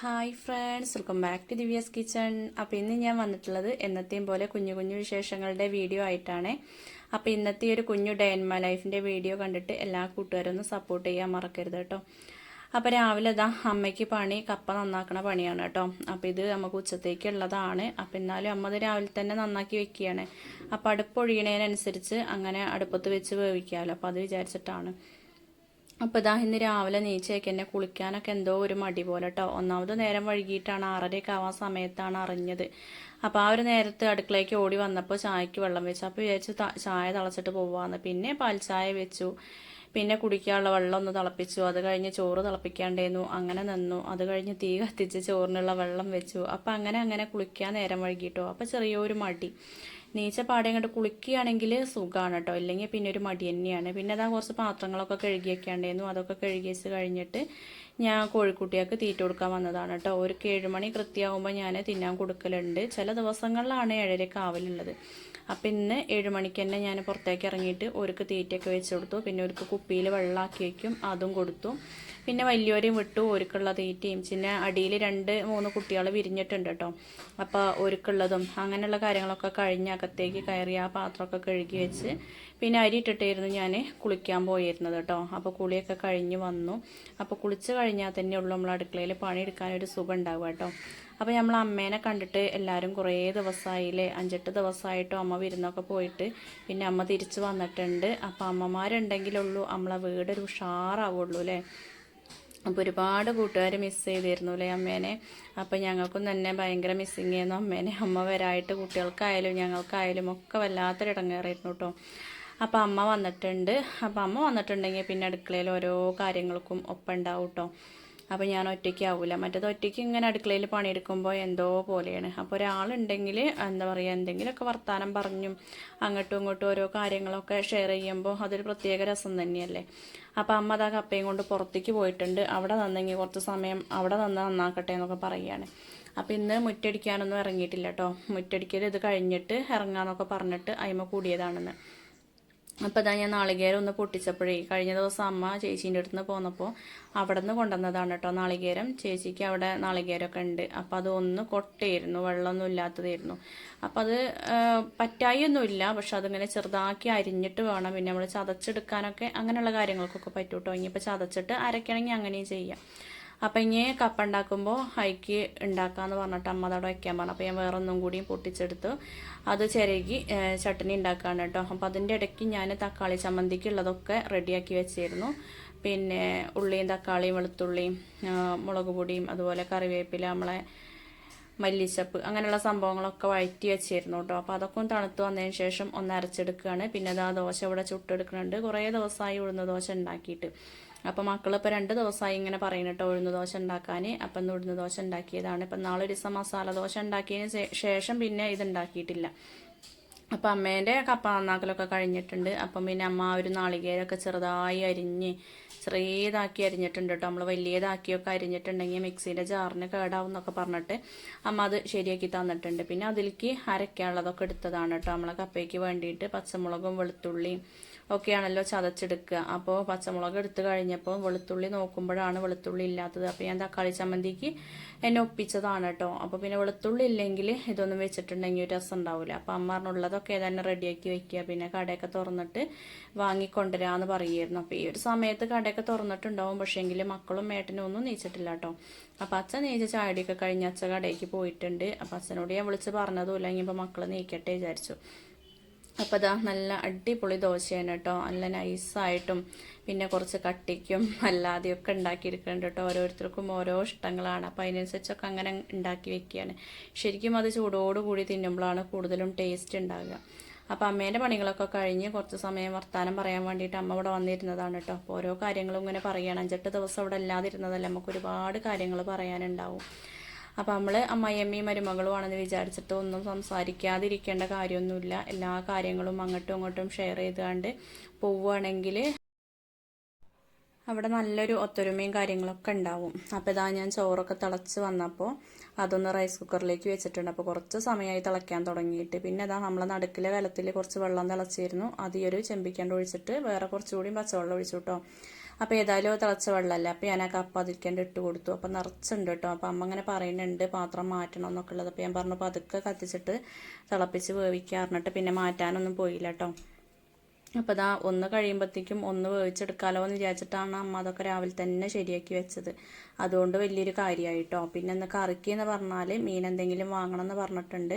Hi friends welcome back to Divya's kitchen അപ്പോൾ ഇന്ന് ഞാൻ വന്നിട്ടുള്ളത് എന്നത്തെയും പോലെ കുഞ്ഞു കുഞ്ഞു വിശേഷങ്ങളുടെ വീഡിയോ ആയിട്ടാണ്. അപ്പോൾ ഇന്നത്തെ ഒരു കുഞ്ഞു ഡേ ഇൻ മൈ ലൈഫിന്റെ വീഡിയോ കണ്ടിട്ട് എല്ലാ കൂട്ടുകാരും ഒന്ന് സപ്പോർട്ട് ചെയ്യാൻ മറക്കരുത് കേട്ടോ. അപ്പോൾ രാവിലെ ഇതാ അമ്മയ്ക്ക് പണി കപ്പ നന്നാക്കണ പണിയാണ് കേട്ടോ. അപ്പോൾ ഇത് നമുക്ക് ഉച്ചത്തേക്കുള്ളതാണ്. അപ്പോൾ എന്നാലും അമ്മ രാവിലെ തന്നെ നന്നാക്കി വെക്കുകയാണ്. അപ്പോൾ അടുപ്പൊഴിയണതിനനുസരിച്ച് അങ്ങനെ അടുപ്പത്ത് വെച്ച് വേവിക്കാമല്ലോ അപ്പോൾ അത് വിചാരിച്ചിട്ടാണ്. അപ്പോൾ ഇതാ ഇന്ന് രാവിലെ നീച്ചേക്ക് എന്നെ കുളിക്കാനൊക്കെ എന്തോ ഒരു മടി പോലെ കേട്ടോ ഒന്നാമത് നേരം വൈകിട്ടാണ് ആറരയൊക്കെ ആവാൻ സമയത്താണ് അറിഞ്ഞത്. അപ്പോൾ ആ ഒരു നേരത്ത് അടുക്കളയ്ക്ക് ഓടി വന്നപ്പോൾ ചായക്ക് വെള്ളം വെച്ചു. അപ്പോൾ വിചാരിച്ചു ചായ തിളച്ചിട്ട് പോവാന്ന്. പിന്നെ പാൽച്ചായ വെച്ചു. പിന്നെ കുടിക്കാനുള്ള വെള്ളം ഒന്ന് തിളപ്പിച്ചു. അത് കഴിഞ്ഞ് ചോറ് തിളപ്പിക്കാണ്ടേന്നു. അങ്ങനെ നിന്നു. അത് കഴിഞ്ഞ് തീ കത്തിച്ച് ചോറിനുള്ള വെള്ളം വെച്ചു. അപ്പോൾ അങ്ങനെ അങ്ങനെ കുളിക്കാൻ നേരം വൈകിട്ടോ. അപ്പോൾ ചെറിയൊരു മടി. നീച്ച പാടെ ഇങ്ങോട്ട് കുളിക്കുകയാണെങ്കിൽ സുഖമാണ് കേട്ടോ. ഇല്ലെങ്കിൽ പിന്നെ ഒരു മടി തന്നെയാണ്. പിന്നെ അതാ കുറച്ച് പാത്രങ്ങളൊക്കെ കഴുകി ഉണ്ടായിരുന്നു അതൊക്കെ കഴുകി വെച്ച് കഴിഞ്ഞിട്ട് ഞാൻ കോഴിക്കുട്ടിയൊക്കെ തീറ്റ കൊടുക്കാൻ വന്നതാണ് കേട്ടോ. ഒരു ഏഴുമണി കൃത്യമാകുമ്പോൾ ഞാൻ തിന്നാൻ കൊടുക്കലുണ്ട്. ചില ദിവസങ്ങളിലാണ് ഏഴരയ്ക്ക് ആവലുള്ളത്. അപ്പം ഇന്ന് ഏഴ് മണിക്ക് തന്നെ ഞാൻ പുറത്തേക്ക് ഇറങ്ങിയിട്ട് ഒരുക്ക് തീറ്റയൊക്കെ വെച്ച് കൊടുത്തു. പിന്നെ ഒരുക്ക് കുപ്പിയിൽ വെള്ളമാക്കി വയ്ക്കും അതും കൊടുത്തു. പിന്നെ വലിയവരെയും വിട്ടു ഒരുക്കുള്ള തീറ്റയും. പിന്നെ അടിയിൽ രണ്ട് മൂന്ന് കുട്ടികൾ വിരിഞ്ഞിട്ടുണ്ട് കേട്ടോ. അപ്പോൾ ഒരുക്കുള്ളതും അങ്ങനെയുള്ള കാര്യങ്ങളൊക്കെ കഴിഞ്ഞ് അകത്തേക്ക് കയറി ആ പാത്രമൊക്കെ കഴുകി വെച്ച് പിന്നെ അരി ഇട്ടിട്ടായിരുന്നു ഞാൻ കുളിക്കാൻ പോയിരുന്നത് കേട്ടോ. അപ്പോൾ കുളിയൊക്കെ കഴിഞ്ഞ് വന്നു. അപ്പോൾ കുളിച്ച് കഴിഞ്ഞാൽ തന്നെ ഉള്ളൂ നമ്മൾ അടുക്കളയിൽ പണിയെടുക്കാനൊരു സുഖം ഉണ്ടാവുക കേട്ടോ. അപ്പോൾ നമ്മൾ അമ്മേനെ കണ്ടിട്ട് എല്ലാവരും കുറേ ദിവസമായില്ലേ? അഞ്ചെട്ട് ദിവസമായിട്ടും അമ്മ വിരുന്നൊക്കെ പോയിട്ട് പിന്നെ അമ്മ തിരിച്ച് വന്നിട്ടുണ്ട്. അപ്പോൾ അമ്മമാരുണ്ടെങ്കിലുള്ളൂ നമ്മളെ വീടൊരു ഉഷാറാവുള്ളൂ അല്ലേ അപ്പോൾ ഒരുപാട് കൂട്ടുകാർ മിസ്സ് ചെയ്തിരുന്നു അല്ലേ അമ്മേനെ? അപ്പോൾ ഞങ്ങൾക്കും തന്നെ ഭയങ്കര മിസ്സിങ് ചെയ്യുന്നു അമ്മേനെ. അമ്മ വരായിട്ട് കുട്ടികൾക്കായാലും ഞങ്ങൾക്കായാലും ഒക്കെ വല്ലാത്തൊരു ഇടങ്ങേറായിരുന്നു കേട്ടോ അപ്പോൾ അമ്മ വന്നിട്ടുണ്ട്. അപ്പോൾ അമ്മ വന്നിട്ടുണ്ടെങ്കിൽ പിന്നെ അടുക്കളയിൽ ഓരോ കാര്യങ്ങൾക്കും ഒപ്പം ഉണ്ടാവും കേട്ടോ അപ്പോൾ ഞാൻ ഒറ്റയ്ക്ക് ആവില്ല മറ്റേത് ഒറ്റയ്ക്ക് ഇങ്ങനെ അടുക്കളയിൽ പണിയെടുക്കുമ്പോൾ എന്തോ പോലെയാണ്. അപ്പോൾ ഒരാളുണ്ടെങ്കിൽ എന്താ പറയുക എന്തെങ്കിലുമൊക്കെ വർത്തമാനം പറഞ്ഞും അങ്ങോട്ടും ഇങ്ങോട്ടും ഓരോ കാര്യങ്ങളൊക്കെ ഷെയർ ചെയ്യുമ്പോൾ അതൊരു പ്രത്യേക രസം തന്നെയല്ലേ? അപ്പോൾ അമ്മ അതാ കപ്പയും കൊണ്ട് പുറത്തേക്ക് പോയിട്ടുണ്ട്. അവിടെ നന്നെങ്കിൽ കുറച്ച് സമയം അവിടെ നിന്ന് നന്നാക്കട്ടെ എന്നൊക്കെ പറയുകയാണ് അപ്പോൾ ഇന്ന് മുറ്റടിക്കാനൊന്നും ഇറങ്ങിയിട്ടില്ല കേട്ടോ മുറ്റടിക്കൽ ഇത് കഴിഞ്ഞിട്ട് ഇറങ്ങാമെന്നൊക്കെ പറഞ്ഞിട്ട് അയിമ കൂടിയതാണെന്ന്. അപ്പോൾ ഇതാ ഞാൻ നാളികേരം ഒന്ന് പൊട്ടിച്ചപ്പോഴേ കഴിഞ്ഞ ദിവസം അമ്മ ചേച്ചീന്റെ അടുത്ത് നിന്ന് പോന്നപ്പോൾ അവിടെ നിന്ന് കൊണ്ടുവന്നതാണ് കേട്ടോ നാളികേരം. ചേച്ചിക്ക് അവിടെ നാളികേരമൊക്കെ ഉണ്ട്. അപ്പോൾ അത് ഒന്ന് കൊട്ടയായിരുന്നു വെള്ളമൊന്നും ഇല്ലാത്തതായിരുന്നു. അപ്പോൾ അത് പറ്റായൊന്നുമില്ല പക്ഷെ അതിങ്ങനെ ചെറുതാക്കി അരിഞ്ഞിട്ട് വേണം. പിന്നെ നമ്മൾ ചതച്ചെടുക്കാനൊക്കെ അങ്ങനെയുള്ള കാര്യങ്ങൾക്കൊക്കെ പറ്റൂട്ടോ. ഇനിയിപ്പോൾ ചതച്ചിട്ട് അരയ്ക്കണമെങ്കിൽ അങ്ങനെയും ചെയ്യാം. അപ്പം ഇനി കപ്പ ഉണ്ടാക്കുമ്പോൾ ഹൈക്ക് ഉണ്ടാക്കാമെന്ന് പറഞ്ഞിട്ട് അമ്മ അതവിടെ വയ്ക്കാൻ പറഞ്ഞു. അപ്പോൾ ഞാൻ വേറെ ഒന്നും പൊട്ടിച്ചെടുത്ത്. അത് ചിരകി ചട്ടണി ഉണ്ടാക്കാണ് കേട്ടോ. അപ്പോൾ അതിന്റെ ഇടയ്ക്ക് ഞാൻ തക്കാളി ചമ്മന്തിക്ക് ഉള്ളതൊക്കെ റെഡിയാക്കി വെച്ചിരുന്നു. പിന്നെ ഉള്ളിയും തക്കാളിയും വെളുത്തുള്ളിയും മുളക് പൊടിയും അതുപോലെ കറിവേപ്പില നമ്മളെ മല്ലിച്ചപ്പ് അങ്ങനെയുള്ള സംഭവങ്ങളൊക്കെ വഴറ്റി വെച്ചിരുന്നു കേട്ടോ. അപ്പോൾ അതൊക്കെ ഒന്ന് തണുത്ത് വന്നതിന് ശേഷം ഒന്ന് അരച്ചെടുക്കുകയാണ്. പിന്നെ അത് ആ ദോശ ഇവിടെ ചുട്ടെടുക്കുന്നുണ്ട്. കുറേ ദിവസമായി ഉഴുന്ന ദോശ ഉണ്ടാക്കിയിട്ട്. അപ്പോൾ മക്കളിപ്പോൾ രണ്ട് ദിവസമായി ഇങ്ങനെ പറയുന്നു കേട്ടോ ഉഴുന്ന ദോശ ഉണ്ടാക്കാൻ അപ്പം ഇന്ന് ഉഴുന്ന ദോശ ഉണ്ടാക്കിയതാണ്. ഇപ്പം നാളെ ഒരു ദിവസം മസാല ദോശ ഉണ്ടാക്കിയതിന് ശേഷം പിന്നെ ഇത് ഉണ്ടാക്കിയിട്ടില്ല. അപ്പം അമ്മേന്റെ കപ്പ നന്നാക്കലൊക്കെ കഴിഞ്ഞിട്ടുണ്ട്. അപ്പം പിന്നെ അമ്മ ഒരു നാളികേരമൊക്കെ ചെറുതായി അരിഞ്ഞ് ചെറിയതാക്കി അരിഞ്ഞിട്ടുണ്ട് കേട്ടോ നമ്മൾ വലിയതാക്കിയൊക്കെ അരിഞ്ഞിട്ടുണ്ടെങ്കിൽ മിക്സിയുടെ ജാറിന് കേടാവും എന്നൊക്കെ പറഞ്ഞിട്ട് അമ്മ അത് ശരിയാക്കി തന്നിട്ടുണ്ട്. പിന്നെ അതിലേക്ക് അരയ്ക്കാനുള്ളതൊക്കെ എടുത്തതാണ് കേട്ടോ നമ്മളെ കപ്പയ്ക്ക് വേണ്ടിയിട്ട് പച്ചമുളകും വെളുത്തുള്ളിയും ഒക്കെയാണല്ലോ ചതച്ചെടുക്കുക. അപ്പോൾ പച്ചമുളക് എടുത്തു കഴിഞ്ഞപ്പോൾ വെളുത്തുള്ളി നോക്കുമ്പോഴാണ് വെളുത്തുള്ളി ഇല്ലാത്തത്. അപ്പോൾ ഞാൻ തക്കാളി ചമ്മന്തിക്ക് എന്നെ ഒപ്പിച്ചതാണ് കേട്ടോ. അപ്പോൾ പിന്നെ വെളുത്തുള്ളി ഇല്ലെങ്കിൽ ഇതൊന്നും വെച്ചിട്ടുണ്ടെങ്കിൽ ഒരു രസം ഉണ്ടാവില്ല. അപ്പോൾ അമ്മ പറഞ്ഞുള്ളതൊക്കെ തന്നെ റെഡിയാക്കി വെക്കുക. പിന്നെ കടയൊക്കെ തുറന്നിട്ട് വാങ്ങിക്കൊണ്ടുവരാമെന്ന് പറയുമായിരുന്നു. അപ്പോൾ ഈ ഒരു സമയത്ത് കടയൊക്കെ തുറന്നിട്ടുണ്ടാവും. പക്ഷേങ്കിൽ മക്കളും മേട്ടനും ഒന്നും നീച്ചിട്ടില്ല കേട്ടോ. അപ്പം അച്ഛൻ നീച്ച ചാടിയൊക്കെ കഴിഞ്ഞ് അച്ഛൻ കടയ്ക്ക് പോയിട്ടുണ്ട്. അപ്പം അച്ഛനോട് ഞാൻ വിളിച്ച് പറഞ്ഞതുമില്ല. ഇനിയിപ്പോൾ മക്കൾ നീക്കട്ടെ വിചാരിച്ചു. അപ്പോൾ ഇതാ നല്ല അടിപൊളി ദോശയാണ് കേട്ടോ. നല്ല നൈസായിട്ടും പിന്നെ കുറച്ച് കട്ടിക്കും അല്ലാതെയൊക്കെ ഉണ്ടാക്കിയിരിക്കുന്നുണ്ട് കേട്ടോ. ഓരോരുത്തർക്കും ഓരോ ഇഷ്ടങ്ങളാണ്. അപ്പോൾ അതിനനുസരിച്ചൊക്കെ അങ്ങനെ ഉണ്ടാക്കി വെക്കുകയാണ്. ശരിക്കും അത് ചൂടോടുകൂടി തിന്നുമ്പോഴാണ് കൂടുതലും ടേസ്റ്റ് ഉണ്ടാകുക അപ്പോൾ അമ്മേന്റെ പണികളൊക്കെ കഴിഞ്ഞ് കുറച്ച് സമയം വർത്താനം പറയാൻ വേണ്ടിയിട്ട് അമ്മ ഇവിടെ വന്നിരുന്നതാണ് കേട്ടോ. അപ്പോൾ ഓരോ കാര്യങ്ങളും ഇങ്ങനെ പറയുകയാണ് അഞ്ചെട്ട് ദിവസം ഇവിടെ ഇല്ലാതിരുന്നതല്ല നമുക്ക് ഒരുപാട് കാര്യങ്ങൾ പറയാനുണ്ടാവും. അപ്പോൾ നമ്മൾ അമ്മയമ്മയും മരുമകളും ആണെന്ന് വിചാരിച്ചിട്ട് ഒന്നും സംസാരിക്കാതിരിക്കേണ്ട കാര്യമൊന്നുമില്ല. എല്ലാ കാര്യങ്ങളും അങ്ങോട്ടും ഇങ്ങോട്ടും ഷെയർ ചെയ്തുകൊണ്ട് പോവുകയാണെങ്കിൽ അവിടെ നല്ലൊരു ഒത്തൊരുമയും കാര്യങ്ങളൊക്കെ ഉണ്ടാവും. അപ്പോൾ ഇതാ ഞാൻ ചോറൊക്കെ തിളച്ച് വന്നപ്പോൾ അതൊന്ന് റൈസ് കുക്കറിലേക്ക് വെച്ചിട്ടുണ്ട്. അപ്പോൾ കുറച്ച് സമയമായി തിളയ്ക്കാൻ തുടങ്ങിയിട്ട്. പിന്നെ അതാ നമ്മളെ നടുക്കിലെ കലത്തിൽ കുറച്ച് വെള്ളം തിളച്ചിരുന്നു. അത് ഈ ഒരു ചെമ്പിക്കാണ്ട് ഒഴിച്ചിട്ട് വേറെ കുറച്ചുകൂടി പച്ചവെള്ളം ഒഴിച്ചു കേട്ടോ അപ്പോൾ ഏതായാലും തിളച്ച വെള്ളമല്ല? അപ്പോൾ ഞാൻ ആ കപ്പ അതിൽക്കേണ്ട ഇട്ട് കൊടുത്തു. അപ്പോൾ നിറച്ചുണ്ട് കേട്ടോ അപ്പോൾ അമ്മ അങ്ങനെ പറയുന്നുണ്ട് പാത്രം മാറ്റണം എന്നൊക്കെ ഉള്ളത് അപ്പോൾ ഞാൻ പറഞ്ഞു പതുക്കെ കത്തിച്ചിട്ട് തിളപ്പിച്ച് വേവിക്കാറിഞ്ഞിട്ട് പിന്നെ മാറ്റാനൊന്നും പോയില്ല കേട്ടോ അപ്പോൾ ഇതാ ഒന്ന് കഴിയുമ്പോഴത്തേക്കും ഒന്ന് വേവിച്ചെടുക്കാലോ എന്ന് വിചാരിച്ചിട്ടാണ് അമ്മ അതൊക്കെ രാവിലെ തന്നെ ശരിയാക്കി വെച്ചത്. അതുകൊണ്ട് വലിയൊരു കാര്യമായിട്ടോ പിന്നെ ഇന്ന് കറിക്ക് എന്ന് പറഞ്ഞാൽ മീൻ എന്തെങ്കിലും വാങ്ങണം എന്ന് പറഞ്ഞിട്ടുണ്ട്.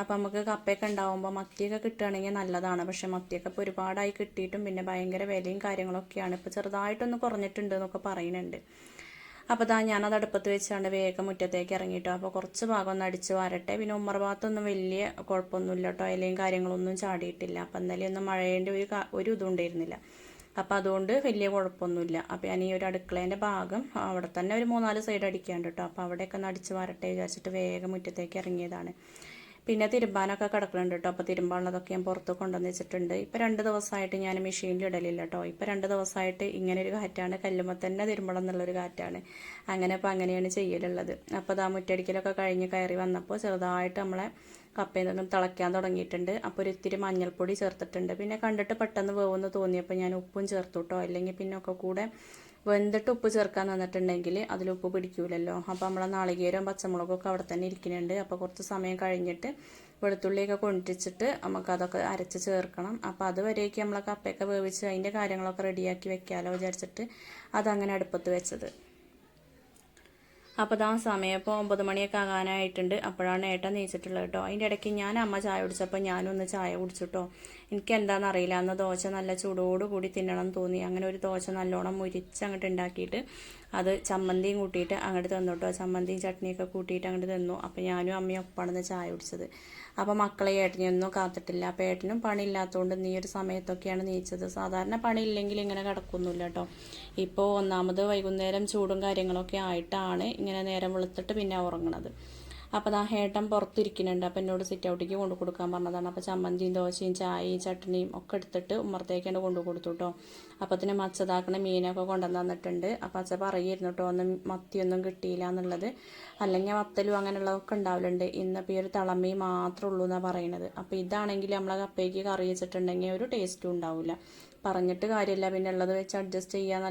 അപ്പോൾ നമുക്ക് കപ്പയൊക്കെ ഉണ്ടാവുമ്പോൾ മത്തിയൊക്കെ കിട്ടുകയാണെങ്കിൽ നല്ലതാണ്. പക്ഷേ മത്തിയൊക്കെ ഇപ്പോൾ ഒരുപാടായി കിട്ടിയിട്ടും പിന്നെ ഭയങ്കര വിലയും കാര്യങ്ങളൊക്കെയാണ്. ഇപ്പോൾ ചെറുതായിട്ടൊന്ന് കുറഞ്ഞിട്ടുണ്ട് എന്നൊക്കെ പറയുന്നുണ്ട്. അപ്പോൾ ഞാൻ ഞാനത് അടുപ്പത്ത് വെച്ചാണ്ട് വേഗം മുറ്റത്തേക്ക് ഇറങ്ങിയിട്ടോ അപ്പോൾ കുറച്ച് ഭാഗം ഒന്ന് അടിച്ച് വരട്ടെ. പിന്നെ ഉമ്മർ ഭാഗത്തൊന്നും വലിയ കുഴപ്പമൊന്നുമില്ല കേട്ടോ ഇലയും കാര്യങ്ങളൊന്നും ചാടിയിട്ടില്ല. അപ്പം ഇന്നലെ ഒന്നും മഴേന്റെ ഒരു ഒരു ഇതും ഉണ്ടായിരുന്നില്ല. അപ്പോൾ അതുകൊണ്ട് വലിയ കുഴപ്പമൊന്നുമില്ല. അപ്പോൾ ഞാൻ ഈ ഒരു അടുക്കളേന്റെ ഭാഗം അവിടെ തന്നെ ഒരു മൂന്നാൽ സൈഡ് അടിക്കാണ്ട് കേട്ടോ അപ്പോൾ അവിടെയൊക്കെ ഒന്ന് അടിച്ച് വരട്ടെ വിചാരിച്ചിട്ട് വേഗം മുറ്റത്തേക്ക് ഇറങ്ങിയതാണ്. പിന്നെ തിരുമ്പാനൊക്കെ കിടക്കുന്നുണ്ട് കേട്ടോ അപ്പോൾ തിരുമ്പാനുള്ളതൊക്കെ ഞാൻ പുറത്ത് കൊണ്ടുവന്ന് വെച്ചിട്ടുണ്ട്. ഇപ്പോൾ രണ്ട് ദിവസമായിട്ട് ഞാൻ മെഷീനിൽ ഇടലില്ല കേട്ടോ ഇപ്പോൾ രണ്ട് ദിവസമായിട്ട് ഇങ്ങനെ ഒരു കാറ്റാണ്. കല്ലുമ്പോൾ തന്നെ തിരുമ്പണം എന്നുള്ളൊരു കാറ്റാണ്. അങ്ങനെ അപ്പോൾ അങ്ങനെയാണ് ചെയ്യലുള്ളത്. അപ്പോൾ അതാ മുറ്റടിക്കലൊക്കെ കഴിഞ്ഞ് കയറി വന്നപ്പോൾ ചെറുതായിട്ട് നമ്മളെ കപ്പയിൽ നിന്നും തിളയ്ക്കാൻ തുടങ്ങിയിട്ടുണ്ട്. അപ്പോൾ ഒരു ഇത്തിരി മഞ്ഞൾപ്പൊടി ചേർത്തിട്ടുണ്ട്. പിന്നെ കണ്ടിട്ട് പെട്ടെന്ന് വേവെന്ന് തോന്നിയപ്പോൾ ഞാൻ ഉപ്പും ചേർത്തു കേട്ടോ അല്ലെങ്കിൽ പിന്നെ ഒക്കെ കൂടെ വെന്തിട്ട് ഉപ്പ് ചേർക്കാൻ തന്നിട്ടുണ്ടെങ്കിൽ അതിൽ ഉപ്പ് പിടിക്കൂലല്ലോ. അപ്പോൾ നമ്മളെ നാളികേരവും പച്ചമുളകൊക്കെ അവിടെ തന്നെ ഇരിക്കുന്നുണ്ട്. അപ്പോൾ കുറച്ച് സമയം കഴിഞ്ഞിട്ട് വെളുത്തുള്ളിയൊക്കെ കൊണ്ടിച്ചിട്ട് നമുക്കതൊക്കെ അരച്ച് ചേർക്കണം. അപ്പോൾ അതുവരേക്ക് നമ്മളെ കപ്പയൊക്കെ വേവിച്ച് അതിന്റെ കാര്യങ്ങളൊക്കെ റെഡിയാക്കി വെക്കാമല്ലോ വിചാരിച്ചിട്ട് അതങ്ങനെ അടുപ്പത്ത് വെച്ചത്. അപ്പോൾ ആ സമയം ഇപ്പോൾ ഒമ്പത് മണിയൊക്കെ ആകാനായിട്ടുണ്ട്. അപ്പോഴാണ് ഏട്ടൻ നീച്ചിട്ടുള്ളത് കേട്ടോ. അതിന്റെ ഇടയ്ക്ക് ഞാൻ അമ്മ ചായ കുടിച്ചപ്പോൾ ഞാനൊന്ന് ചായ കുടിച്ചിട്ടോ. എനിക്ക് എന്താണെന്ന് അറിയില്ല. അന്ന് ദോശ നല്ല ചൂടോട് കൂടി തിന്നണം തോന്നി. അങ്ങനെ ഒരു ദോശ നല്ലോണം മുരിച്ച് അങ്ങോട്ട് ഉണ്ടാക്കിയിട്ട് അത് ചമ്മന്തിയും കൂട്ടിയിട്ട് അങ്ങോട്ട് തന്നു കേട്ടോ ചമ്മന്തിയും ചട്നിയൊക്കെ കൂട്ടിയിട്ട് അങ്ങോട്ട് തന്നു. അപ്പോൾ ഞാനും അമ്മയും ഒപ്പാണെന്ന് ചായ കുടിച്ചത്. അപ്പോൾ മക്കളെ ഏട്ടനെയൊന്നും കാത്തിട്ടില്ല. അപ്പോൾ ഏട്ടനും പണിയില്ലാത്തതുകൊണ്ട് നീ ഒരു സമയത്തൊക്കെയാണ് നീച്ചത്. സാധാരണ പണി ഇല്ലെങ്കിൽ ഇങ്ങനെ കിടക്കുന്നില്ല കേട്ടോ ഇപ്പോൾ ഒന്നാമത് വൈകുന്നേരം ചൂടും കാര്യങ്ങളൊക്കെ ആയിട്ടാണ് ഇങ്ങനെ നേരം വെളുത്തിട്ട് പിന്നെ ഉറങ്ങണത്. അപ്പോൾ ആ ഹേട്ടൻ പുറത്തിരിക്കുന്നുണ്ട്. അപ്പോൾ എന്നോട് സിറ്റ് ഔട്ടിക്ക് കൊണ്ടു കൊടുക്കാൻ പറഞ്ഞതാണ്. അപ്പോൾ ചമ്മന്തിയും ദോശയും ചായയും ചട്ടണിയും ഒക്കെ എടുത്തിട്ട് ഉമ്മറത്തേക്കാണ് കൊണ്ടു കൊടുത്തു കേട്ടോ അപ്പോൾ തന്നെ മച്ചതാക്കണ മീനൊക്കെ കൊണ്ടുവന്ന് തന്നിട്ടുണ്ട്. അപ്പോൾ അച്ഛ പറയുമായിരുന്നു കേട്ടോ ഒന്നും മത്തിയൊന്നും കിട്ടിയില്ല എന്നുള്ളത്. അല്ലെങ്കിൽ വത്തലും അങ്ങനെയുള്ളതൊക്കെ ഉണ്ടാവലുണ്ട്. ഇന്നിപ്പോൾ ഈ ഒരു തിളമീ മാത്രമേ ഉള്ളൂ എന്നാണ് പറയണത്. അപ്പോൾ ഇതാണെങ്കിൽ നമ്മളെ കപ്പയ്ക്ക് കറി വെച്ചിട്ടുണ്ടെങ്കിൽ ഒരു ടേസ്റ്റും ഉണ്ടാവില്ല പറഞ്ഞിട്ട് കാര്യമില്ല. പിന്നെ ഉള്ളത് വെച്ച് അഡ്ജസ്റ്റ് ചെയ്യാൻ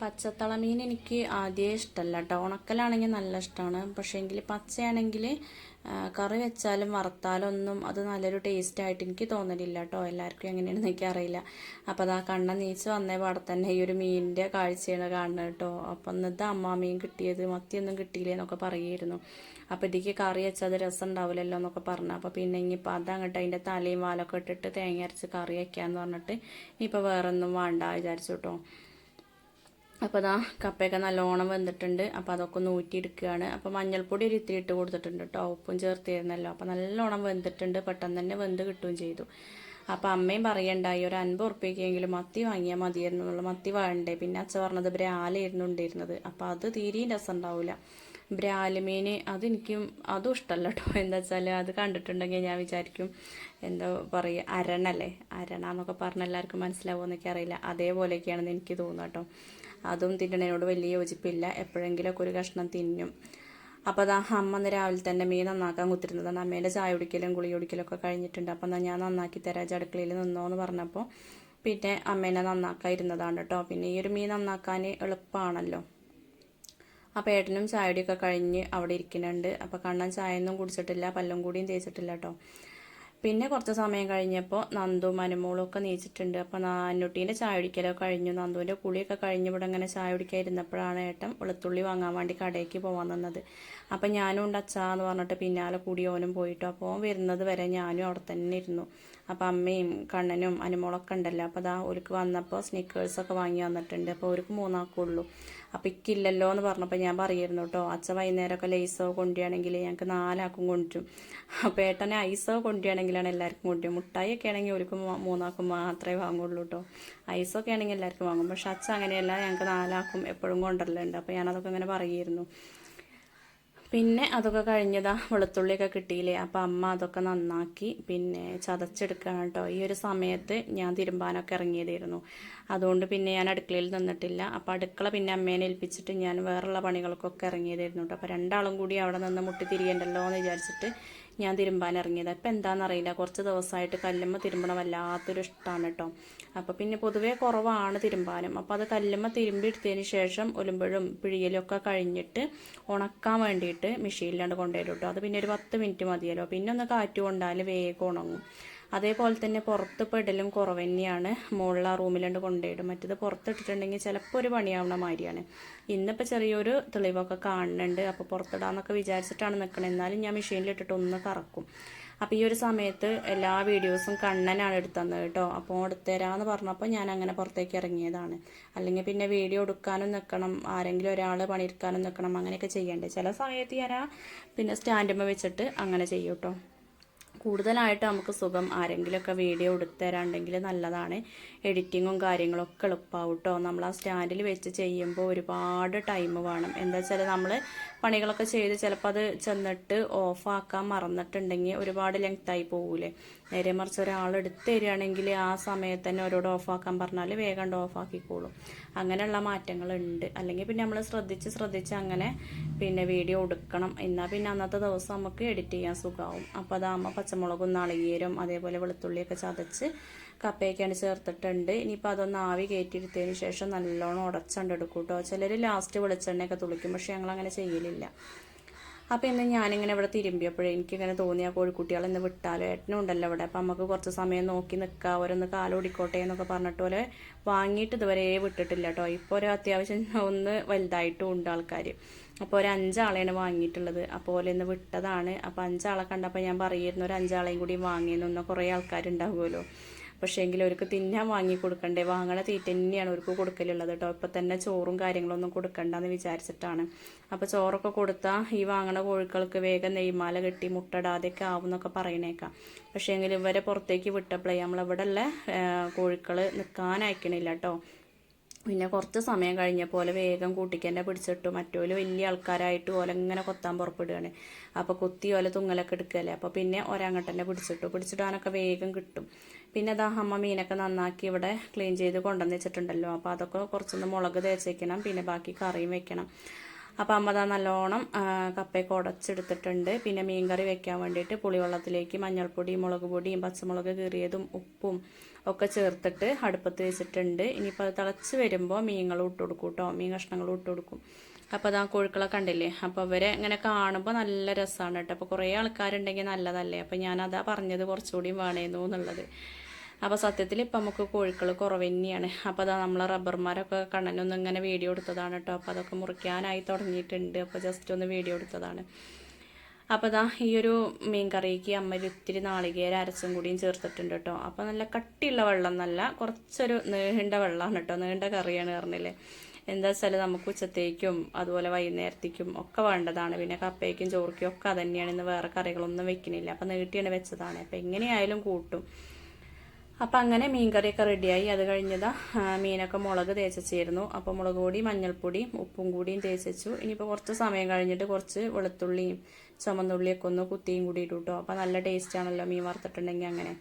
പച്ചത്തള മീൻ എനിക്ക് ആദ്യമേ ഇഷ്ടമല്ല കേട്ടോ ഉണക്കലാണെങ്കിൽ നല്ല ഇഷ്ടമാണ് പക്ഷേ എങ്കിൽ പച്ചയാണെങ്കിൽ കറി വെച്ചാലും വറുത്താലും ഒന്നും അത് നല്ലൊരു ടേസ്റ്റ് ആയിട്ട് എനിക്ക് തോന്നലില്ല കേട്ടോ എല്ലാവർക്കും എങ്ങനെയാണെന്ന് എനിക്ക് അറിയില്ല. അപ്പോൾ അതാ കണ്ണ നീച്ച് വന്നേ പാടെ തന്നെ ഈ ഒരു മീനിന്റെ കാഴ്ചയാണ് കാണുന്നത് കേട്ടോ അപ്പം ഇന്നത്തെ അമ്മ മീൻ കിട്ടിയത് മത്തിയൊന്നും കിട്ടിയില്ലേ എന്നൊക്കെ പറയുമായിരുന്നു അപ്പോൾ ഇതിക്ക് കറി വെച്ചാൽ അത് രസം ഉണ്ടാവില്ലല്ലോ എന്നൊക്കെ പറഞ്ഞു. അപ്പോൾ പിന്നെ ഇനിയിപ്പോൾ അതങ്ങോട്ട് അതിന്റെ തലയും വാലൊക്കെ ഇട്ടിട്ട് തേങ്ങ അരച്ച് കറി വയ്ക്കാമെന്ന് പറഞ്ഞിട്ട് ഇനിയിപ്പോൾ വേറെ ഒന്നും വേണ്ട വിചാരിച്ചു കേട്ടോ അപ്പോൾ അതാ കപ്പയൊക്കെ നല്ലോണം വെന്തിട്ടുണ്ട്. അപ്പോൾ അതൊക്കെ ഒന്ന് ഊറ്റിയെടുക്കുകയാണ്. അപ്പോൾ മഞ്ഞൾപ്പൊടി ഒരു ഇത്തിരി ഇട്ട് കൊടുത്തിട്ടുണ്ട് കേട്ടോ. ഉപ്പും ചേർത്തിരുന്നല്ലോ അപ്പോൾ നല്ലോണം വെന്തിട്ടുണ്ട്. പെട്ടെന്ന് തന്നെ വെന്ത് കിട്ടുകയും ചെയ്തു. അപ്പോൾ അമ്മയും പറയണ്ടായി ഒരു അൻപത് ഉറുപ്പ്യക്കെങ്കിലും മത്തി വാങ്ങിയാൽ മതിയായിരുന്നു മത്തി വാങ്ങണ്ടേ? പിന്നെ അച്ഛ പറഞ്ഞത് ബ്രാലായിരുന്നു ഉണ്ടായിരുന്നത്. അപ്പോൾ അത് തീരെയും രസം ഉണ്ടാവില്ല ബ്രാലുമീൻ അതെനിക്കും അതും ഇഷ്ടമല്ല കേട്ടോ. എന്താ വെച്ചാൽ അത് കണ്ടിട്ടുണ്ടെങ്കിൽ ഞാൻ വിചാരിക്കും എന്താ പറയുക അരണല്ലേ? അരണ എന്നൊക്കെ പറഞ്ഞ എല്ലാവർക്കും മനസ്സിലാവുമെന്നൊക്കെ അറിയില്ല. അതേപോലെയൊക്കെയാണെന്ന് എനിക്ക് തോന്നുന്നു കേട്ടോ. അതും തിന്നണതിനോട് വലിയ യോജിപ്പില്ല. എപ്പോഴെങ്കിലുമൊക്കെ ഒരു കഷ്ണം തിന്നും. അപ്പോൾ അതാ അമ്മ ഇന്ന് രാവിലെ തന്നെ മീൻ നന്നാക്കാൻ കുത്തിരുന്നതാണ് അമ്മേന്റെ ചായ കുടിക്കലും കുളി കുടിക്കലൊക്കെ കഴിഞ്ഞിട്ടുണ്ട്. എന്നാൽ ഞാൻ നന്നാക്കി തരാം. അടുക്കളയിൽ നിന്നോ എന്ന് പറഞ്ഞപ്പോൾ പിന്നെ അമ്മേനെ നന്നാക്കാതിരുന്നതാണ് കേട്ടോ പിന്നെ ഈ ഒരു മീൻ നന്നാക്കാൻ എളുപ്പമാണല്ലോ അപ്പോൾ ഏട്ടനും ചായയുടെയൊക്കെ കഴിഞ്ഞ് അവിടെ ഇരിക്കുന്നുണ്ട്. അപ്പോൾ കണ്ണൻ ചായയൊന്നും കുടിച്ചിട്ടില്ല. പല്ലും കൂടിയും തേച്ചിട്ടില്ല കേട്ടോ പിന്നെ കുറച്ച് സമയം കഴിഞ്ഞപ്പോൾ നന്ദു മനുമോളും ഒക്കെ നീച്ചിട്ടുണ്ട്. അപ്പോൾ നാനുട്ടീന്റെ ചായ കുടിക്കലൊക്കെ കഴിഞ്ഞു. നന്ദുവിന്റെ കുളിയൊക്കെ കഴിഞ്ഞ് ഇവിടെ ഇങ്ങനെ ചായ കുടിക്കാൻ ഇരുന്നപ്പോഴാണ് ഏട്ടൻ വെളുത്തുള്ളി വാങ്ങാൻ വേണ്ടി കടയ്ക്ക് പോകാൻ നിന്നത്. അപ്പം ഞാനും ഉണ്ട് അച്ഛാന്ന് പറഞ്ഞിട്ട് പിന്നാലെ കൂടി ഓനും പോയിട്ടു. അപ്പോൾ വരുന്നത് വരെ ഞാനും അവിടെ തന്നെ ഇരുന്നു. അപ്പോൾ അമ്മയും കണ്ണനും അനുമോളൊക്കെ ഉണ്ടല്ലോ. അപ്പോൾ അതാ ഒരുക്ക് വന്നപ്പോൾ സ്നിക്കേഴ്സൊക്കെ വാങ്ങി വന്നിട്ടുണ്ട്. അപ്പോൾ ഒരുക്ക് മൂന്നാക്കുള്ളൂ അപ്പോൾ ഇക്കില്ലല്ലോ എന്ന് പറഞ്ഞപ്പോൾ ഞാൻ പറയായിരുന്നു കേട്ടോ അച്ഛ വൈകുന്നേരമൊക്കെ ലൈസോ കൊണ്ടുവരികയാണെങ്കിൽ ഞങ്ങൾക്ക് നാലാക്കും കൊണ്ടുവരും. അപ്പോൾ ഏട്ടനെ ഐസോ കൊണ്ടുവരികയാണെങ്കിലാണ് എല്ലാവർക്കും കൊണ്ടുവരും മുട്ടായിയൊക്കെ ആണെങ്കിൽ ഒരുക്കും മൂന്നാക്കും മാത്രമേ വാങ്ങുള്ളൂ കേട്ടോ ഐസൊക്കെ ആണെങ്കിൽ എല്ലാവർക്കും വാങ്ങും. പക്ഷെ അച്ഛ അങ്ങനെയല്ല ഞങ്ങൾക്ക് നാലാക്കും എപ്പോഴും കൊണ്ടുവരലുണ്ട്. അപ്പോൾ ഞാനതൊക്കെ അങ്ങനെ പറയുമായിരുന്നു പിന്നെ അതൊക്കെ കഴിഞ്ഞതാ വെളുത്തുള്ളിയൊക്കെ കിട്ടിയില്ലേ. അപ്പം അമ്മ അതൊക്കെ നന്നാക്കി പിന്നെ ചതച്ചെടുക്കുകയാണ് കേട്ടോ ഈ ഒരു സമയത്ത് ഞാൻ തിരുമ്പാനൊക്കെ ഇറങ്ങിയതായിരുന്നു. അതുകൊണ്ട് പിന്നെ ഞാൻ അടുക്കളയിൽ നിന്നിട്ടില്ല. അപ്പം അടുക്കള പിന്നെ അമ്മേനെ ഏൽപ്പിച്ചിട്ട് ഞാൻ വേറെയുള്ള പണികൾക്കൊക്കെ ഇറങ്ങിയതായിരുന്നു കേട്ടോ അപ്പോൾ രണ്ടാളും കൂടി അവിടെ നിന്ന് മുട്ടി തിരിയണ്ടല്ലോ എന്ന് വിചാരിച്ചിട്ട് ഞാൻ തിരുമ്പാൻ ഇറങ്ങിയത് ഇപ്പം എന്താണെന്നറിയില്ല കുറച്ച് ദിവസമായിട്ട് കല്ലുമ്മ തിരുമ്പണം വല്ലാത്തൊരു ഇഷ്ടമാണ് കേട്ടോ അപ്പോൾ പിന്നെ പൊതുവേ കുറവാണ് തിരുമ്പാനും. അപ്പോൾ അത് കല്ലുമ്മ തിരുമ്പി എടുത്തതിന് ശേഷം ഒലുമ്പഴും പിഴിയലും ഒക്കെ കഴിഞ്ഞിട്ട് ഉണക്കാൻ വേണ്ടിയിട്ട് മെഷീനിലാണ്ട് കൊണ്ടുവരും കേട്ടോ അത് പിന്നെ ഒരു പത്ത് മിനിറ്റ് മതിയല്ലോ. പിന്നെ ഒന്ന് കാറ്റ് കൊണ്ടാൽ വേഗം ഉണങ്ങും. അതേപോലെ തന്നെ പുറത്ത് പെടലും കുറവ് തന്നെയാണ്. മുകളിൽ ആ റൂമിലുണ്ട് കൊണ്ടുപോയിടും. മറ്റത് പുറത്തിട്ടിട്ടുണ്ടെങ്കിൽ ചിലപ്പോൾ ഒരു പണിയാവുന്ന മാതിരിയാണ്. ഇന്നിപ്പോൾ ചെറിയൊരു തെളിവൊക്കെ കാണുന്നുണ്ട്. അപ്പോൾ പുറത്തിടാന്നൊക്കെ വിചാരിച്ചിട്ടാണ് നിൽക്കുന്നത് എന്നാലും ഞാൻ മെഷീനിലിട്ടിട്ട് ഒന്ന് കറക്കും. അപ്പോൾ ഈ ഒരു സമയത്ത് എല്ലാ വീഡിയോസും കണ്ണനാണ് എടുത്തത് കേട്ടോ. അപ്പോൾ എടുത്തുതരാമെന്ന് പറഞ്ഞപ്പോൾ ഞാൻ അങ്ങനെ പുറത്തേക്ക് ഇറങ്ങിയതാണ്. അല്ലെങ്കിൽ പിന്നെ വീഡിയോ എടുക്കാനും നിൽക്കണം ആരെങ്കിലും ഒരാൾ പണിയെടുക്കാനും നിൽക്കണം അങ്ങനെയൊക്കെ ചെയ്യേണ്ടത് ചില സമയത്ത് ഞാൻ ആ പിന്നെ സ്റ്റാൻഡുമ്പോൾ വെച്ചിട്ട് അങ്ങനെ ചെയ്യൂട്ടോ കൂടുതലായിട്ട് നമുക്ക് സുഖം. ആരെങ്കിലുമൊക്കെ വീഡിയോ എടുത്തുതരാണ്ടെങ്കിൽ നല്ലതാണ്. എഡിറ്റിങ്ങും കാര്യങ്ങളൊക്കെ എളുപ്പമാവും കേട്ടോ നമ്മൾ ആ സ്റ്റാൻഡിൽ വെച്ച് ചെയ്യുമ്പോൾ ഒരുപാട് ടൈം വേണം. എന്താ വെച്ചാൽ നമ്മൾ പണികളൊക്കെ ചെയ്ത് ചിലപ്പോൾ അത് ചെന്നിട്ട് ഓഫാക്കാൻ മറന്നിട്ടുണ്ടെങ്കിൽ ഒരുപാട് ലെങ്ത്തായി പോകൂലേ നേരെ മറിച്ച് ഒരാൾ എടുത്ത് തരികയാണെങ്കിൽ ആ സമയത്ത് തന്നെ അവരോട് ഓഫാക്കാൻ പറഞ്ഞാൽ വേഗം ഓഫാക്കിക്കോളും അങ്ങനെയുള്ള മാറ്റങ്ങളുണ്ട്. അല്ലെങ്കിൽ പിന്നെ നമ്മൾ ശ്രദ്ധിച്ച് ശ്രദ്ധിച്ച് അങ്ങനെ പിന്നെ വീഡിയോ എടുക്കണം. എന്നാൽ പിന്നെ അന്നത്തെ ദിവസം നമുക്ക് എഡിറ്റ് ചെയ്യാൻ സുഖമാവും. അപ്പോൾ അതാകുമ്പോൾ പച്ചമുളകും നാളികേരും അതേപോലെ വെളുത്തുള്ളിയൊക്കെ ചതച്ച് കപ്പയൊക്കെയാണ് ചേർത്തിട്ടുണ്ട്. ഇനിയിപ്പോൾ അതൊന്ന് ആവി കയറ്റിയെടുത്തതിന് ശേഷം നല്ലോണം ഉടച്ചണ്ടെടുക്കും കേട്ടോ ചിലർ ലാസ്റ്റ് വെളിച്ചെണ്ണയൊക്കെ തുളിക്കും പക്ഷേ ഞങ്ങൾ അങ്ങനെ ചെയ്യലില്ല. അപ്പോൾ ഇന്ന് ഞാനിങ്ങനെ ഇവിടെ തിരുമ്പിയപ്പോഴേ എനിക്കിങ്ങനെ തോന്നി ആ കോഴിക്കുട്ടികളെ ഇന്ന് വിട്ടാലോ? ഏട്ടനും ഉണ്ടല്ലോ ഇവിടെ അപ്പം നമുക്ക് കുറച്ച് സമയം നോക്കി നിൽക്കാം ഓരോന്ന് കാലോടിക്കോട്ടെ എന്നൊക്കെ പറഞ്ഞിട്ട് പോലെ വാങ്ങിയിട്ട് ഇതുവരെ വിട്ടിട്ടില്ല കേട്ടോ ഇപ്പോൾ ഒരു അത്യാവശ്യം ഒന്ന് വലുതായിട്ടും ഉണ്ട് ആൾക്കാർ അപ്പോൾ ഒരു അഞ്ചാളെയാണ് വാങ്ങിയിട്ടുള്ളത്. അപ്പോൾ ഇന്ന് വിട്ടതാണ്. അപ്പോൾ അഞ്ചാളെ കണ്ടപ്പോൾ ഞാൻ പറയുന്നു ഒരു അഞ്ചാളെയും കൂടി വാങ്ങിയെന്ന് കുറേ ആൾക്കാരുണ്ടാവുമല്ലോ. പക്ഷേ എങ്കിൽ അവർക്ക് തിന്നാൻ വാങ്ങി കൊടുക്കണ്ടേ? വാങ്ങണ തീറ്റ തന്നെയാണ് അവർക്ക് കൊടുക്കലുള്ളത് കേട്ടോ. ഇപ്പം തന്നെ ചോറും കാര്യങ്ങളൊന്നും കൊടുക്കണ്ടെന്ന് വിചാരിച്ചിട്ടാണ്. അപ്പോൾ ചോറൊക്കെ കൊടുത്താൽ ഈ വാങ്ങണ കോഴികൾക്ക് വേഗം നെയ്മാല കെട്ടി മുട്ടടാതെയൊക്കെ ആവും എന്നൊക്കെ പറയണേക്കാം. പക്ഷേ എങ്കിൽ ഇവരെ പുറത്തേക്ക് വിട്ടപ്പോഴേ നമ്മളിവിടെ ഉള്ള കോഴികൾ നിൽക്കാൻ അയക്കണില്ല കേട്ടോ. പിന്നെ കുറച്ച് സമയം കഴിഞ്ഞ പോലെ വേഗം കൂട്ടിക്കന്നെ പിടിച്ചിട്ടു. മറ്റോൽ വലിയ ആൾക്കാരായിട്ട് ഓല ഇങ്ങനെ കൊത്താൻ പുറപ്പെടുകയാണ്. അപ്പോൾ കുത്തി ഓല തുങ്ങലൊക്കെ എടുക്കല്ലേ അപ്പോൾ പിന്നെ ഒരങ്ങട്ടന്നെ പിടിച്ചിട്ടു. പിടിച്ചിട്ടാനൊക്കെ വേഗം കിട്ടും. പിന്നെ അതാ അമ്മ മീനൊക്കെ നന്നാക്കി ഇവിടെ ക്ലീൻ ചെയ്ത് കൊണ്ടുവന്ന് വെച്ചിട്ടുണ്ടല്ലോ. അപ്പോൾ അതൊക്കെ കുറച്ചൊന്ന് മുളക് തേച്ചേക്കണം. പിന്നെ ബാക്കി കറിയും വെക്കണം. അപ്പോൾ അമ്മ അതാ നല്ലോണം കപ്പയൊക്കെ ഉടച്ചെടുത്തിട്ടുണ്ട്. പിന്നെ മീൻകറി വെക്കാൻ വേണ്ടിയിട്ട് പുളിവെള്ളത്തിലേക്ക് മഞ്ഞൾപ്പൊടിയും മുളക് പൊടിയും പച്ചമുളക് കീറിയതും ഉപ്പും ഒക്കെ ചേർത്തിട്ട് അടുപ്പത്ത് വെച്ചിട്ടുണ്ട്. ഇനിയിപ്പോൾ അത് തിളച്ച് വരുമ്പോൾ മീനുകൾ ഇട്ട് കൊടുക്കും കേട്ടോ മീൻ കഷ്ണങ്ങൾ ഇട്ട് കൊടുക്കും. അപ്പോൾ അതാ കോഴിക്കളെ കണ്ടില്ലേ? അപ്പോൾ അവരെ ഇങ്ങനെ കാണുമ്പോൾ നല്ല രസമാണ് കേട്ടോ അപ്പോൾ കുറേ ആൾക്കാരുണ്ടെങ്കിൽ നല്ലതല്ലേ? അപ്പോൾ ഞാനതാ പറഞ്ഞത് കുറച്ചുകൂടി വേണേന്നു എന്നുള്ളത് അപ്പോൾ സത്യത്തിൽ ഇപ്പം നമുക്ക് കോഴിക്കൾ കുറവ് തന്നെയാണ്. അപ്പോൾ അതാ നമ്മളെ റബ്ബർമാരൊക്കെ കണ്ണനൊന്നും ഇങ്ങനെ വീഡിയോ എടുത്തതാണ് കേട്ടോ അപ്പോൾ അതൊക്കെ മുറിക്കാനായി തുടങ്ങിയിട്ടുണ്ട്. അപ്പോൾ ജസ്റ്റ് ഒന്ന് വീഡിയോ എടുത്തതാണ്. അപ്പോൾ ഇതാ ഈ ഒരു മീൻ കറിക്ക് അമ്മ ഇത്തിരി നാളികേര അരച്ചും കൂടിയും ചേർത്തിട്ടുണ്ട് കേട്ടോ അപ്പോൾ നല്ല കട്ടിയുള്ള വെള്ളം നല്ല കുറച്ചൊരു നീണ്ട വെള്ളമാണ് കേട്ടോ നീണ്ട കറിയാണ് പറഞ്ഞില്ലേ. എന്താ വെച്ചാൽ നമുക്ക് ഉച്ചത്തേക്കും അതുപോലെ വൈകുന്നേരത്തേക്കും ഒക്കെ വേണ്ടതാണ്. പിന്നെ കപ്പയ്ക്കും ചോറിക്കും ഒക്കെ അതന്നെയാണ്. ഇന്ന് വേറെ കറികളൊന്നും വെക്കണില്ല. അപ്പോൾ നീട്ടിയാണ് വെച്ചതാണ്. അപ്പോൾ എങ്ങനെയായാലും കൂട്ടും. അപ്പം അങ്ങനെ മീൻകറിയൊക്കെ റെഡിയായി. അത് കഴിഞ്ഞതാ മീനൊക്കെ മുളക് തേച്ചിരുന്നു അപ്പോൾ മുളക് പൊടി മഞ്ഞൾപ്പൊടിയും ഉപ്പും കൂടിയും തേച്ചു ഇനിയിപ്പോൾ കുറച്ച് സമയം കഴിഞ്ഞിട്ട് കുറച്ച് വെളുത്തുള്ളിയും ചുമന്നുള്ളിയൊക്കെ ഒന്ന് കുത്തിയും കൂടി ഇട്ടു അപ്പോൾ നല്ല ടേസ്റ്റ് ആണല്ലോ മീൻ വറുത്തിട്ടുണ്ടെങ്കിൽ അങ്ങനെ.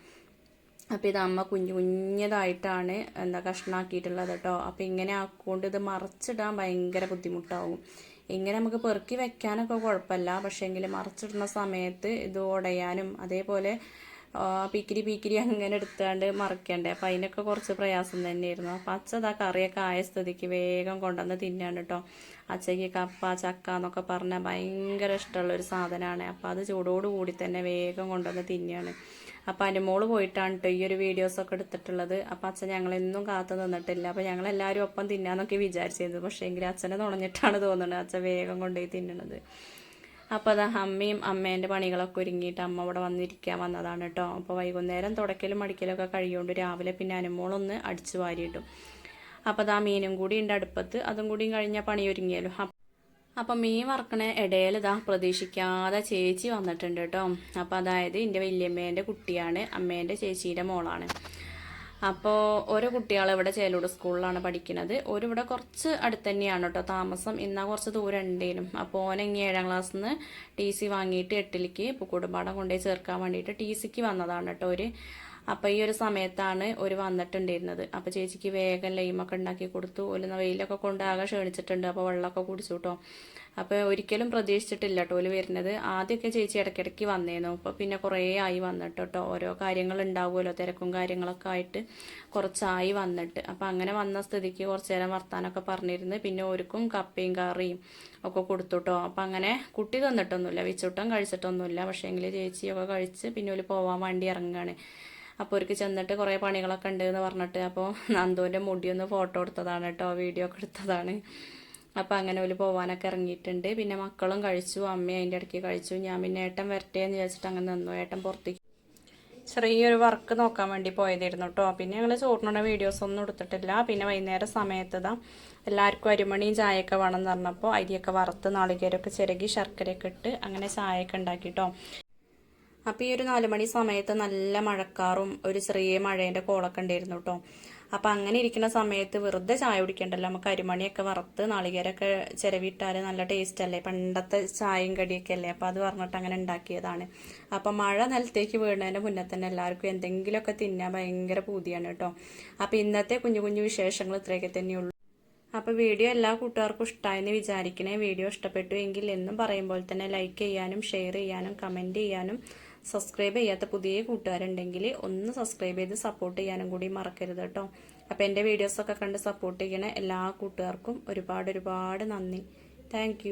അപ്പോൾ ഇത് അമ്മ കുഞ്ഞു കുഞ്ഞതായിട്ടാണ് എന്താ കഷ്ണാക്കിയിട്ടുള്ളത് കേട്ടോ അപ്പോൾ ഇങ്ങനെ ആക്കൊണ്ട് ഇത് മറച്ചിടാൻ ഭയങ്കര ബുദ്ധിമുട്ടാവും. ഇങ്ങനെ നമുക്ക് പെറുക്കി വെക്കാനൊക്കെ കുഴപ്പമില്ല. പക്ഷേ എങ്കിൽ മറച്ചിടുന്ന സമയത്ത് ഇത് ഉടയാനും അതേപോലെ പീക്കിരി പീക്കിരി അങ്ങനെ എടുത്താണ്ട് മറക്കണ്ടേ. അപ്പം അതിനൊക്കെ കുറച്ച് പ്രയാസം തന്നെയായിരുന്നു. അപ്പം അച്ഛ അതാ കറിയൊക്കെ ആയ സ്ഥിതിക്ക് വേഗം കൊണ്ടുവന്ന് തിന്നാണ് കേട്ടോ അച്ഛയ്ക്ക് കപ്പ ചക്ക എന്നൊക്കെ പറഞ്ഞാൽ ഭയങ്കര ഇഷ്ടമുള്ള ഒരു സാധനമാണ് അപ്പം അത് ചൂടോടുകൂടി തന്നെ വേഗം കൊണ്ടുവന്ന് തിന്നാണ്. അപ്പം അനുമോൾ പോയിട്ടാണ് കേട്ടോ ഈ ഒരു വീഡിയോസൊക്കെ എടുത്തിട്ടുള്ളത്. അപ്പം അച്ഛൻ ഞങ്ങളെന്നും കാത്തു നിന്നിട്ടില്ല. അപ്പം ഞങ്ങളെല്ലാവരും ഒപ്പം തിന്നാന്നൊക്കെ വിചാരിച്ചിരുന്നു. പക്ഷേ എങ്കിൽ അച്ഛനെ തുണഞ്ഞിട്ടാണ് തോന്നുന്നത് അച്ഛൻ വേഗം കൊണ്ടുപോയി തിന്നണത്. അപ്പോൾ അത് അമ്മയും അമ്മേന്റെ പണികളൊക്കെ ഒരുങ്ങിയിട്ട് അമ്മ ഇവിടെ വന്നിരിക്കാൻ വന്നതാണ് കേട്ടോ അപ്പോൾ വൈകുന്നേരം തുടക്കലും മടിക്കലൊക്കെ കഴിയുകൊണ്ട് രാവിലെ പിന്നെ അനുമോളൊന്ന് അടിച്ചു വാരിയിട്ടു. അപ്പോൾ അതാ മീനും കൂടി ഉണ്ട് അടുപ്പത്ത്. അതും കൂടിയും കഴിഞ്ഞാൽ പണി ഒരുങ്ങിയാലോ അപ്പം മീൻ വറക്കണ ഇടയിൽ ഇതാ പ്രതീക്ഷിക്കാതെ ചേച്ചി വന്നിട്ടുണ്ട് കേട്ടോ അപ്പം അതായത് എന്റെ വല്യമ്മേന്റെ കുട്ടിയാണ് അമ്മേന്റെ ചേച്ചിയുടെ മോളാണ്. അപ്പോൾ ഓരോ കുട്ടികൾ ഇവിടെ ചേലൂട് സ്കൂളിലാണ് പഠിക്കുന്നത്. ഒരു ഇവിടെ കുറച്ച് അടുത്ത് തന്നെയാണ് കേട്ടോ താമസം. ഇന്നാ കുറച്ച് ദൂരം ഉണ്ടേനും അപ്പോൾ ഓനെങ്ങി ഏഴാം ക്ലാസ്സിൽ നിന്ന് ടി സി വാങ്ങിയിട്ട് എട്ടിലേക്ക് ഇപ്പോൾ കുടുംബാടം കൊണ്ടുപോയി ചേർക്കാൻ വേണ്ടിയിട്ട് ടി സിക്ക് വന്നതാണ് കേട്ടോ ഒരു അപ്പോൾ ഈ ഒരു സമയത്താണ് ഒരു വന്നിട്ടുണ്ടായിരുന്നത്. അപ്പോൾ ചേച്ചിക്ക് വേഗം ലൈമൊക്കെ ഉണ്ടാക്കി കൊടുത്തു. ഒരു വെയിലൊക്കെ കൊണ്ട് ആകെ ക്ഷണിച്ചിട്ടുണ്ട്. അപ്പോൾ വെള്ളമൊക്കെ കുടിച്ചു കേട്ടോ അപ്പോൾ ഒരിക്കലും പ്രതീക്ഷിച്ചിട്ടില്ല കേട്ടോ ഓൽ വരുന്നത്. ആദ്യമൊക്കെ ചേച്ചി ഇടയ്ക്കിടയ്ക്ക് വന്നേന്നു അപ്പോൾ പിന്നെ കുറേ ആയി വന്നിട്ട് കേട്ടോ ഓരോ കാര്യങ്ങൾ ഉണ്ടാവുമല്ലോ. തിരക്കും കാര്യങ്ങളൊക്കെ ആയിട്ട് കുറച്ചായി വന്നിട്ട്. അപ്പോൾ അങ്ങനെ വന്ന സ്ഥിതിക്ക് കുറച്ച് നേരം വർത്താനൊക്കെ പറഞ്ഞിരുന്നു. പിന്നെ ഒരുക്കും കപ്പയും കറിയും ഒക്കെ കൊടുത്തു കേട്ടോ അപ്പം അങ്ങനെ കുട്ടി തന്നിട്ടൊന്നുമില്ല. വിച്ചുട്ടം കഴിച്ചിട്ടൊന്നുമില്ല. പക്ഷേ എങ്കിൽ ചേച്ചിയൊക്കെ കഴിച്ച് പിന്നെ ഒരു പോവാൻ വേണ്ടി ഇറങ്ങുകയാണ് അപ്പോൾ അവർക്ക് ചെന്നിട്ട് കുറേ പണികളൊക്കെ ഉണ്ട് എന്ന് പറഞ്ഞിട്ട് അപ്പോൾ നന്ദുവിന്റെ മുടിയൊന്ന് ഫോട്ടോ എടുത്തതാണ് കേട്ടോ വീഡിയോ ഒക്കെ എടുത്തതാണ്. അപ്പോൾ അങ്ങനെ ഒരു പോവാനൊക്കെ ഇറങ്ങിയിട്ടുണ്ട്. പിന്നെ മക്കളും കഴിച്ചു അമ്മയും അതിന്റെ ഇടയ്ക്ക് കഴിച്ചു. ഞാൻ പിന്നെ ഏട്ടൻ വരട്ടെ എന്ന് വിചാരിച്ചിട്ട് അങ്ങനെ നിന്നു. ഏട്ടൻ പുറത്തേക്ക് ചെറിയൊരു വർക്ക് നോക്കാൻ വേണ്ടി പോയതായിരുന്നു കേട്ടോ പിന്നെ ഞങ്ങൾ ചോറിനുള്ള വീഡിയോസ് ഒന്നും എടുത്തിട്ടില്ല. പിന്നെ വൈകുന്നേരം സമയത്ത് ഇതാ എല്ലാവർക്കും അരിമണിയും ചായയൊക്കെ വേണം എന്ന് പറഞ്ഞപ്പോൾ അരിയൊക്കെ വറുത്ത് നാളികേരമൊക്കെ ചിരകി ശർക്കരയൊക്കെ ഇട്ട് അങ്ങനെ ചായയൊക്കെ ഉണ്ടാക്കി കേട്ടോ അപ്പോൾ ഈ ഒരു നാല് മണി സമയത്ത് നല്ല മഴക്കാറും ഒരു ചെറിയ മഴേന്റെ കോളൊക്കെ ഉണ്ടായിരുന്നു കേട്ടോ അപ്പം അങ്ങനെ ഇരിക്കുന്ന സമയത്ത് വെറുതെ ചായ കുടിക്കണ്ടല്ലോ. നമുക്ക് അരിമണിയൊക്കെ വറുത്ത് നാളികേരൊക്കെ ചിരവിട്ടാൽ നല്ല ടേസ്റ്റ് അല്ലേ? പണ്ടത്തെ ചായയും കടിയൊക്കെ അല്ലേ? അപ്പോൾ അത് പറഞ്ഞിട്ട് അങ്ങനെ ഉണ്ടാക്കിയതാണ്. അപ്പം മഴ നിലത്തേക്ക് വീണതിന്റെ മുന്നേ തന്നെ എല്ലാവർക്കും എന്തെങ്കിലുമൊക്കെ തിന്നാൻ ഭയങ്കര പൂതിയാണ് കേട്ടോ അപ്പോൾ ഇന്നത്തെ കുഞ്ഞു കുഞ്ഞു വിശേഷങ്ങൾ ഇത്രയൊക്കെ തന്നെയുള്ളൂ. അപ്പോൾ വീഡിയോ എല്ലാ കൂട്ടുകാർക്കും ഇഷ്ടമായെന്ന് വിചാരിക്കണേ. വീഡിയോ ഇഷ്ടപ്പെട്ടു എങ്കിൽ എന്നും പറയുമ്പോൾ തന്നെ ലൈക്ക് ചെയ്യാനും ഷെയർ ചെയ്യാനും കമന്റ് ചെയ്യാനും സബ്സ്ക്രൈബ് ചെയ്യാത്ത പുതിയ കൂട്ടുകാരുണ്ടെങ്കിൽ ഒന്ന് സബ്സ്ക്രൈബ് ചെയ്ത് സപ്പോർട്ട് ചെയ്യാനും കൂടി മറക്കരുത് കേട്ടോ. അപ്പോൾ എന്റെ വീഡിയോസൊക്കെ കണ്ട് സപ്പോർട്ട് ചെയ്യണ എല്ലാ കൂട്ടുകാർക്കും ഒരുപാട് ഒരുപാട് നന്ദി. താങ്ക്